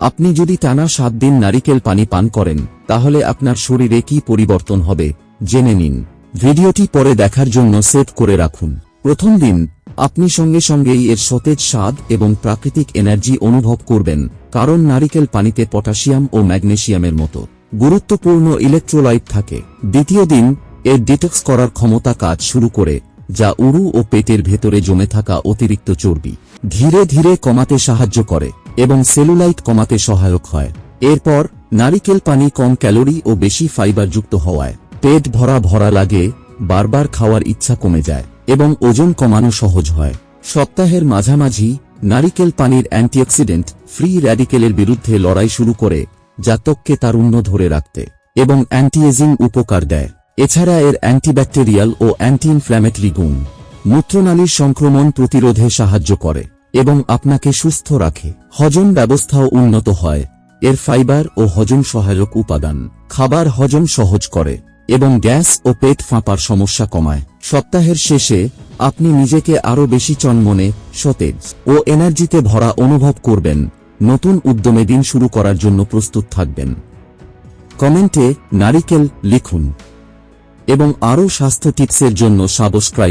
আপনি যদি টানা সাত দিন নারিকেল পানি পান করেন, তাহলে আপনার শরীরে কি পরিবর্তন হবে? জেনে নিন। ভিডিওটি পরে দেখার জন্য সেভ করে রাখুন। প্রথম দিন, আপনি সঙ্গে সঙ্গেই এর সতেজ স্বাদ এবং প্রাকৃতিক এনার্জি অনুভব করবেন, কারণ নারিকেল পানিতে পটাশিয়াম ও ম্যাগনেসিয়ামের মতো গুরুত্বপূর্ণ ইলেকট্রোলাইট থাকে। দ্বিতীয় দিন, এর ডিটক্স করার ক্ষমতা কাজ শুরু করে, যা উরু ও পেটের ভেতরে জমে থাকা অতিরিক্ত চর্বি ধীরে ধীরে কমাতে সাহায্য করে। এবং সেলুলাইট কমাতে সহায়ক হয়। এরপর, নারিকেল পানি কম ক্যালোরি ও বেশি ফাইবারযুক্ত হওয়ায়, পেট ভরা ভরা লাগে, বারবার খাওয়ার ইচ্ছা কমে যায়, এবং ওজন কমানো সহজ হয়। সপ্তাহের মাঝামাঝি, নারিকেল পানির অ্যান্টিঅক্সিডেন্ট ফ্রি র্যাডিকেলের বিরুদ্ধে লড়াই শুরু করে যা ত্বককে তারুণ্য ধরে রাখতে এবং অ্যান্টিএজিং উপকার দেয়। এছাড়া এর অ্যান্টিব্যাকটেরিয়াল ও অ্যান্টি ইনফ্ল্যামেটরি গুণ, মূত্রনালীর সংক্রমণ প্রতিরোধে সাহায্য করে। এবং আপনাকে সুস্থ রাখে। হজম ব্যবস্থাও উন্নত হয়। এর ফাইবার ও হজম সহায়ক উপাদান। খাবার হজম সহজ করে এবং গ্যাস ও পেট ফাঁপার সমস্যা কমায়। সপ্তাহের শেষে আপনি নিজেকে আরও বেশি চনমনে, সতেজ ও এনার্জিতে ভরা অনুভব করবেন। নতুন উদ্যমে দিন শুরু করার জন্য প্রস্তুত থাকবেন। কমেন্টে নারিকেল লিখুন এবং আরও স্বাস্থ্য টিপসের জন্য সাবস্ক্রাইব